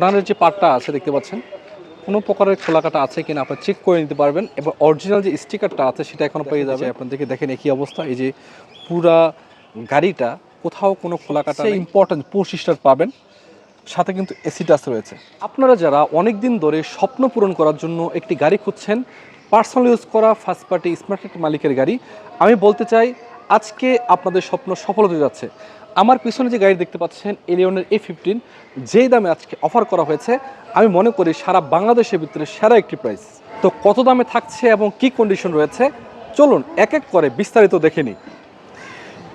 ঘোড়ানোর যে পার্টটা আছে দেখতে পাচ্ছেন কোনো প্রকারের খোলাকাটা আছে কিনা আপনারা চেক করে নিতে পারবেন। এবং অরিজিনাল যে স্টিকারটা আছে সেটা এখনও পেয়ে যাবে আপনাদেরকে দেখেন একই অবস্থা? এই যে পুরা গাড়িটা কোথাও কোনো খোলাকাটা ইম্পর্টেন্ট পঁচিশটার পাবেন। সাথে কিন্তু এসি টাচ রয়েছে। আপনারা যারা অনেক দিন ধরে স্বপ্ন পূরণ করার জন্য একটি গাড়ি খুঁজছেন পার্সোনাল ইউজ করা ফার্স্ট পার্টি স্মার্ট মালিকের গাড়ি আমি বলতে চাই আজকে আপনাদের স্বপ্ন সফল হতে যাচ্ছে। আমার পিছনে যে গাড়ি দেখতে পাচ্ছেন এলিয়নের এ ফিফটিন যেই দামে আজকে অফার করা হয়েছে, আমি মনে করি সারা বাংলাদেশের ভিতরে সেরা একটি প্রাইস তো কত দামে থাকছে এবং কি কন্ডিশন রয়েছে? চলুন এক এক করে বিস্তারিত দেখে নিই।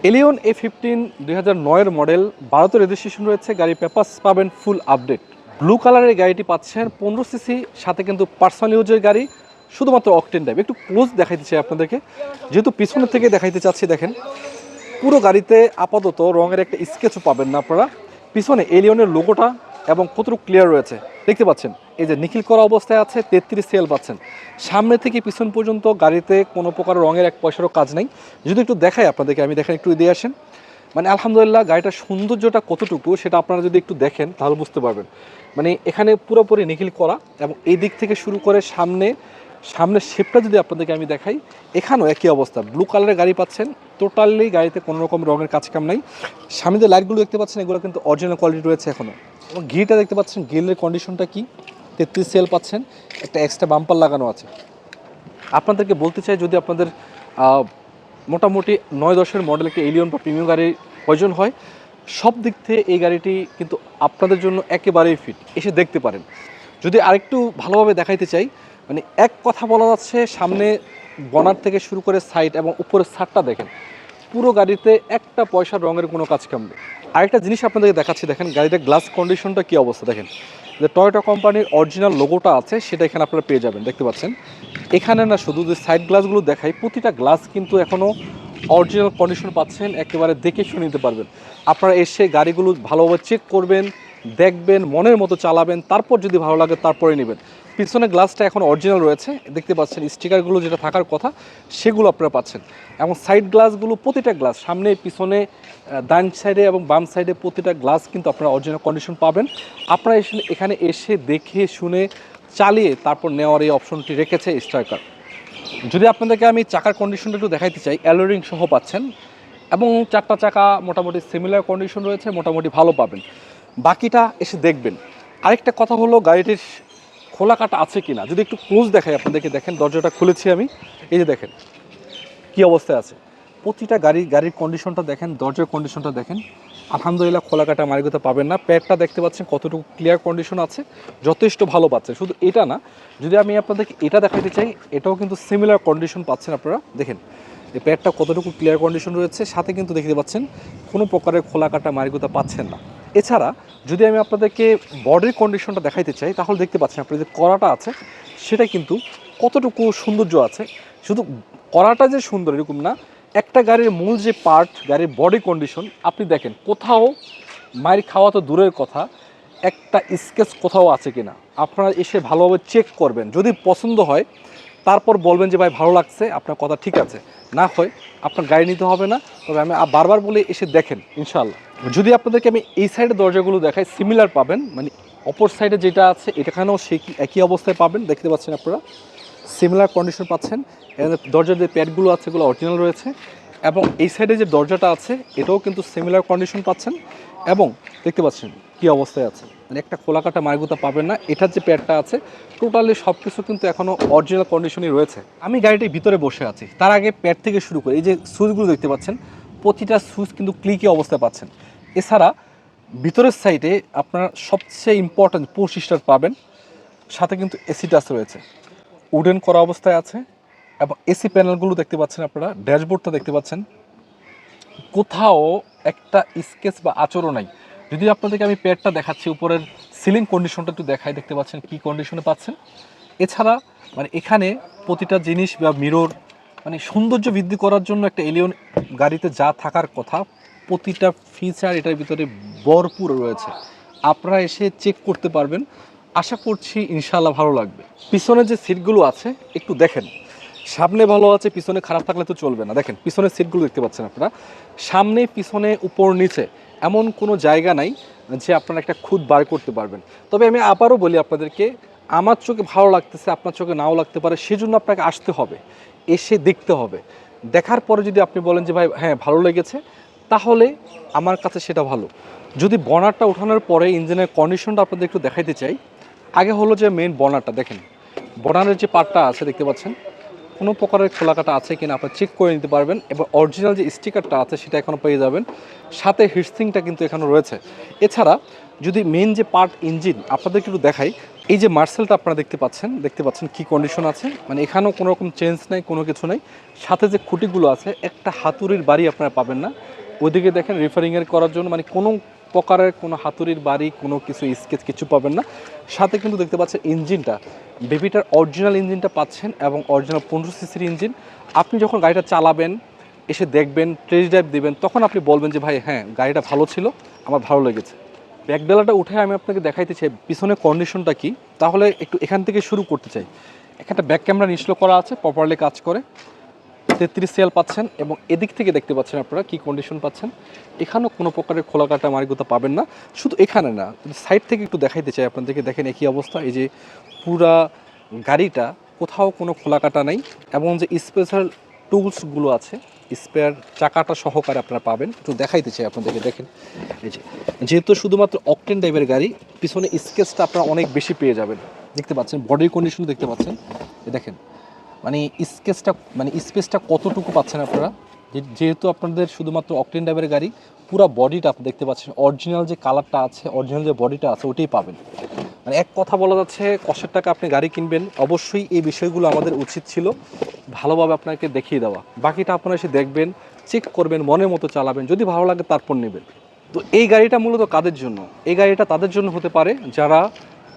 এলিয়ন এ ফিফটিন দুই হাজার নয়ের মডেল ভারতের রেজিস্ট্রেশন রয়েছে গাড়ি পেপার্স পাবেন ফুল আপডেট ব্লু কালারের গাড়িটি পাচ্ছেন পনেরো সিসি সাথে কিন্তু পার্সোনাল ইউজের গাড়ি শুধুমাত্র অকটেন টাইপ একটু ক্লোজ দেখাইতে চাই আপনাদেরকে। যেহেতু পিছনের থেকে দেখাইতে চাচ্ছি, দেখেন, পুরো গাড়িতে আপাতত রঙের একটা স্কেচও পাবেন না আপনারা। পিছনে এলিয়নের লোগোটা এবং কতটুকু ক্লিয়ার রয়েছে, দেখতে পাচ্ছেন? এই যে নিখিল করা অবস্থায় আছে, তেত্রিশ সেল পাচ্ছেন। সামনে থেকে পিছন পর্যন্ত গাড়িতে কোনো প্রকার রঙের এক পয়সারও কাজ নেই। যদি একটু দেখাই আপনাদেরকে, আমি দেখেন একটু দিয়ে আসেন। মানে আলহামদুলিল্লাহ, গাড়িটার সৌন্দর্যটা কতটুকু সেটা আপনারা যদি একটু দেখেন, তাহলে বুঝতে পারবেন। মানে এখানে পুরোপুরি নিখিল করা এবং এই দিক থেকে শুরু করে সামনে সামনের শেপটা যদি আপনাদেরকে আমি দেখাই, এখানেও একই অবস্থা। ব্লু কালারের গাড়ি পাচ্ছেন। টোটালি গাড়িতে কোনো রকম রঙের কাজ কাম নাই। সামনে যে লাইটগুলো দেখতে পাচ্ছেন, এগুলো কিন্তু অরিজিনাল কোয়ালিটি রয়েছে এখনও এবং গিলটা দেখতে পাচ্ছেন গিলের কন্ডিশনটা কি? তেত্রিশ সেল পাচ্ছেন। একটা এক্সট্রা বাম্পার লাগানো আছে। আপনাদেরকে বলতে চাই, যদি আপনাদের মোটামুটি নয় দশের মডেল একটা এলিয়ন বা প্রিমিয়াম গাড়ির প্রয়োজন হয়, সব দিক থেকে এই গাড়িটি কিন্তু আপনাদের জন্য একেবারেই ফিট এসে দেখতে পারেন। যদি আরেকটু ভালোভাবে দেখাইতে চাই মানে এক কথা বলা যাচ্ছে, সামনে বনার থেকে শুরু করে সাইড এবং উপরের ছাদটা দেখেন, পুরো গাড়িতে একটা পয়সার রঙের কোনো কাজ কাম নেই। আরেকটা জিনিস আপনাদেরকে দেখাচ্ছি, দেখেন গাড়িটার গ্লাস কন্ডিশনটা কী অবস্থা দেখেন। যে টয়োটা কোম্পানির অরিজিনাল লোগোটা আছে, সেটা এখানে আপনারা পেয়ে যাবেন, দেখতে পাচ্ছেন। এখানে না শুধু যে সাইড গ্লাসগুলো দেখাই, প্রতিটা গ্লাস কিন্তু এখনও অরিজিনাল কন্ডিশন পাচ্ছেন, একেবারে দেখে শুনে নিতে পারবেন। আপনারা এসে গাড়িগুলো ভালোভাবে চেক করবেন দেখবেন, মনের মতো চালাবেন, তারপর যদি ভালো লাগে তারপরে নেবেন। পিছনে গ্লাসটা এখন অরিজিনাল রয়েছে, দেখতে পাচ্ছেন স্টিকারগুলো যেটা থাকার কথা, সেগুলো আপনারা পাচ্ছেন। এবং সাইড গ্লাসগুলো প্রতিটা গ্লাস সামনে, পিছনে ডান সাইডে এবং বাম সাইডে প্রতিটা গ্লাস কিন্তু আপনারা অরিজিনাল কন্ডিশন পাবেন। আপনারা এখানে এসে দেখে, শুনে, চালিয়ে তারপর নেওয়ার এই অপশনটি রেখেছে স্ট্রাইকার যদি আপনাদেরকে আমি চাকার কন্ডিশনটা একটু দেখাইতে চাই অ্যালোরিং সহ পাচ্ছেন। এবং চারটা চাকা মোটামুটি সিমিলার কন্ডিশন রয়েছে, মোটামুটি ভালো পাবেন। বাকিটা এসে দেখবেন। আরেকটা কথা হলো, গাড়িটির খোলা কাটা আছে কিনা। যদি একটু ক্লোজ দেখাই আপনাদেরকে, দেখেন দরজাটা খুলেছি আমি। এই যে দেখেন, কি অবস্থায় আছে। প্রতিটা গাড়ি, গাড়ির কন্ডিশনটা দেখেন, দরজার কন্ডিশনটা দেখেন। আলহামদুলিল্লাহ খোলা কাটা মারিগতে পাবেন না। প্যাডটা দেখতে পাচ্ছেন কতটুকু ক্লিয়ার কন্ডিশন আছে। যথেষ্ট ভালো পাচ্ছে। শুধু এটা না, যদি আমি আপনাদেরকে এটা দেখাতে চাই, এটাও কিন্তু সিমিলার কন্ডিশন পাচ্ছেন আপনারা। দেখেন, এই প্যাডটা কতটুকু ক্লিয়ার কন্ডিশন রয়েছে। সাথে কিন্তু দেখতে পাচ্ছেন, কোনো প্রকারের খোলা কাটা মারিগতা পাচ্ছেন না। এছাড়া যদি আমি আপনাদেরকে বডির কন্ডিশনটা দেখাইতে চাই, তাহলে দেখতে পাচ্ছেন আপনার যে কড়াটা আছে, সেটা কিন্তু কতটুকু সৌন্দর্য আছে। শুধু কড়াটা যে সুন্দর এরকম না, একটা গাড়ির মূল যে পার্ট গাড়ির বডি কন্ডিশন আপনি দেখেন কোথাও মায়ের খাওয়া তো দূরের কথা, একটা স্কেচ কোথাও আছে কিনা। আপনারা এসে ভালোভাবে চেক করবেন। যদি পছন্দ হয় তারপর বলবেন যে, ভাই, ভালো লাগছে, আপনার কথা ঠিক আছে। না হয় আপনার গাড়ি নিতে হবে না, তবে আমি বারবার বলে এসে দেখেন ইনশাল্লাহ যদি আপনাদেরকে আমি এই সাইডে দরজাগুলো দেখাই সিমিলার পাবেন মানে অপর সাইডে যেটা আছে, এটাখানেও সেই একই অবস্থায় পাবেন, দেখতে পাচ্ছেন আপনারা। সিমিলার কন্ডিশন পাচ্ছেন। দরজার যে প্যাডগুলো আছে, এগুলো অরিজিনাল রয়েছে। এবং এই সাইডে যে দরজাটা আছে, এটাও কিন্তু সিমিলার কন্ডিশন পাচ্ছেন এবং দেখতে পাচ্ছেন কি অবস্থায় আছে। মানে একটা খোলাকাটা মারগুতা পাবেন না, এটার যে প্যাডটা আছে টোটালি সব কিছু কিন্তু এখনও অরিজিনাল কন্ডিশনই রয়েছে। আমি গাড়িটির ভিতরে বসে আছি। তার আগে প্যাড থেকে শুরু করে, এই যে সুইচগুলো দেখতে পাচ্ছেন, প্রতিটা সুইচ কিন্তু ক্লিকে অবস্থায় পাচ্ছেন। এছাড়া ভিতরের সাইডে আপনার সবচেয়ে ইম্পর্ট্যান্ট পঁচিশটার পাবেন, সাথে কিন্তু এসি টাচ রয়েছে। উডেন করা অবস্থায় আছে এবং এসি প্যানেলগুলো দেখতে পাচ্ছেন আপনারা, ড্যাশবোর্ডটা দেখতে পাচ্ছেন। কোথাও একটা স্কেচ বা আচরণ নাই। যদি আপনাদেরকে আমি প্যাডটা দেখাচ্ছি, উপরের সিলিং কন্ডিশনটা একটু দেখাই, দেখতে পাচ্ছেন কি কন্ডিশনে পাচ্ছেন। এছাড়া মানে এখানে প্রতিটা জিনিস বা মিরর মানে সৌন্দর্য বৃদ্ধি করার জন্য একটা এলিয়ন গাড়িতে যা থাকার কথা, প্রতিটা ফিচার এটার ভিতরে ভরপুর রয়েছে। আপনারা এসে চেক করতে পারবেন। আশা করছি ইনশাল্লাহ ভালো লাগবে। পিছনে যে সিটগুলো আছে, একটু দেখেন। সামনে ভালো আছে, পিছনে খারাপ থাকলে তো চলবে না। দেখেন, পিছনের সিটগুলো দেখতে পাচ্ছেন আপনারা। সামনে, পিছনে, উপর, নিচে এমন কোনো জায়গা নাই যে আপনারা একটা খুদ বার করতে পারবেন। তবে আমি আবারও বলি আপনাদেরকে, আমার চোখে ভালো লাগতেছে, আপনার চোখে নাও লাগতে পারে, সেজন্য আপনাকে আসতে হবে, এসে দেখতে হবে। দেখার পরে যদি আপনি বলেন যে, ভাই হ্যাঁ ভালো লেগেছে, তাহলে আমার কাছে সেটা ভালো। যদি বনারটা ওঠানোর পরে ইঞ্জিনের কন্ডিশনটা আপনাদের একটু দেখাইতে চাই, আগে হলো যে মেন বনারটা, দেখেন। বনারের যে পার্টটা আছে, দেখতে পাচ্ছেন? কোনো প্রকারের খোলাকাটা আছে কিনা আপনি চেক করে নিতে পারবেন এবং অরিজিনাল যে স্টিকারটা আছে সেটা এখনও পেয়ে যাবেন। সাথে হিটসিংটা কিন্তু এখানে রয়েছে। এছাড়া যদি মেন যে পার্ট ইঞ্জিন আপনাদেরকে একটু দেখাই, এই যে মার্সেলটা আপনারা দেখতে পাচ্ছেন দেখতে পাচ্ছেন কি কন্ডিশন আছে? মানে এখানেও কোনো রকম চেঞ্জ নেই, কোনো কিছু নেই। সাথে যে খুঁটিগুলো আছে, একটা হাতুড়ির বাড়ি আপনারা পাবেন না। ওইদিকে দেখেন রেফারিংয়ের করার জন্য মানে কোনো প্রকারের কোনো হাতুড়ির বাড়ি, কোনো কিছু স্কেচ কিছু পাবেন না। সাথে কিন্তু দেখতে পাচ্ছেন ইঞ্জিনটা। বেবিটার অরিজিনাল ইঞ্জিনটা পাচ্ছেন এবং অরিজিনাল পনেরো সিসির ইঞ্জিন। আপনি যখন গাড়িটা চালাবেন, এসে দেখবেন ট্রেস ড্রাইভ দেবেন, তখন আপনি বলবেন যে, ভাই হ্যাঁ গাড়িটা ভালো ছিল, আমার ভালো লেগেছে। ব্যাকডালাটা উঠে আমি আপনাকে দেখাইতে চাই, পিছনের কন্ডিশনটা কি? তাহলে একটু এখান থেকে শুরু করতে চাই। এখানটা ব্যাক ক্যামেরা নিশ্চল করা আছে প্রপারলি কাজ করে। তেত্রিশ সিএল পাচ্ছেন এবং এদিক থেকে দেখতে পাচ্ছেন আপনারা কি কন্ডিশন পাচ্ছেন। এখানেও কোনো প্রকারের খোলা কাটা মার্গতা পাবেন না। শুধু এখানে না সাইড থেকে একটু দেখাইতে চাই আপনাদেরকে, দেখেন একই অবস্থা, এই যে পুরা গাড়িটা, কোথাও কোনো খোলা কাটা নেই এবং যে স্পেশাল টুলসগুলো আছে স্পেয়ার চাকাটা সহকারে আপনারা পাবেন। একটু দেখাইতে চাই আপনাদেরকে, দেখেন, এই যে, যেহেতু শুধুমাত্র অকটেন টাইপের গাড়ি, পিছনে স্কেচটা আপনারা অনেক বেশি পেয়ে যাবেন। দেখতে পাচ্ছেন বডির কন্ডিশন দেখতে পাচ্ছেন দেখেন মানে স্কেচটা মানে স্পেসটা কতটুকু পাচ্ছেন আপনারা? যেহেতু আপনাদের শুধুমাত্র অকটেন ড্রাইভের গাড়ি, পুরো বডিটা আপনি দেখতে পাচ্ছেন অরিজিনাল যে কালারটা আছে অরিজিনাল যে বডিটা আছে, ওটাই পাবেন। মানে এক কথা বলা যাচ্ছে, কষের টাকা আপনি গাড়ি কিনবেন, অবশ্যই এই বিষয়গুলো আমাদের উচিত ছিল ভালোভাবে আপনাকে দেখিয়ে দেওয়া। বাকিটা আপনারা এসে দেখবেন চেক করবেন, মনের মতো চালাবেন, যদি ভালো লাগে তারপর নেবেন। তো এই গাড়িটা মূলত কাদের জন্য? এই গাড়িটা তাদের জন্য হতে পারে যারা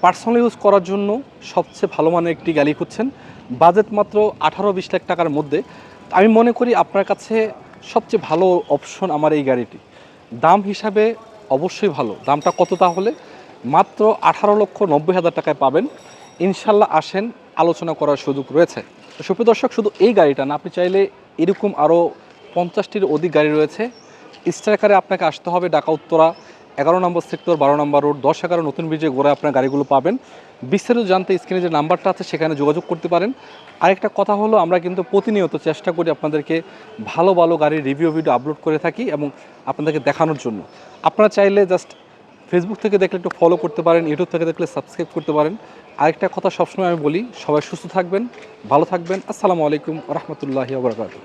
পার্সোনাল ইউজ করার জন্য সবচেয়ে ভালো মানের একটি গাড়ি খুঁজছেন বাজেট মাত্র আঠারো বিশ লাখ টাকার মধ্যে। আমি মনে করি আপনার কাছে সবচেয়ে ভালো অপশন আমার এই গাড়িটি। দাম হিসাবে অবশ্যই ভালো। দামটা কত তাহলে? মাত্র আঠারো লক্ষ নব্বই হাজার টাকায় পাবেন। ইনশাল্লাহ আসেন, আলোচনা করার সুযোগ রয়েছে। সুপ্রিয় দর্শক, শুধু এই গাড়িটা না, আপনি চাইলে এরকম আরও পঞ্চাশটির অধিক গাড়ি রয়েছে। স্ট্রাইকারে আপনাকে আসতে হবে ঢাকা উত্তরা এগারো নম্বর সেক্টর, বারো নম্বর রোড, দশ এগারো নতুন ব্রিজে ঘোরে আপনার গাড়িগুলো পাবেন। বিস্তারিত জানতে স্ক্রিনে যে নাম্বারটা আছে, সেখানে যোগাযোগ করতে পারেন। আরেকটা কথা হলো, আমরা কিন্তু প্রতিনিয়ত চেষ্টা করি আপনাদেরকে ভালো ভালো গাড়ির রিভিউ ভিডিও আপলোড করে থাকি এবং আপনাদেরকে দেখানোর জন্য। আপনারা চাইলে জাস্ট ফেসবুক থেকে দেখলে একটু ফলো করতে পারেন ইউটিউব থেকে দেখলে সাবস্ক্রাইব করতে পারেন। আরেকটা কথা সবসময় আমি বলি, সবাই সুস্থ থাকবেন, ভালো থাকবেন। আসসালামু আলাইকুম রহমতুল্লাহি ওবরাকাতুহ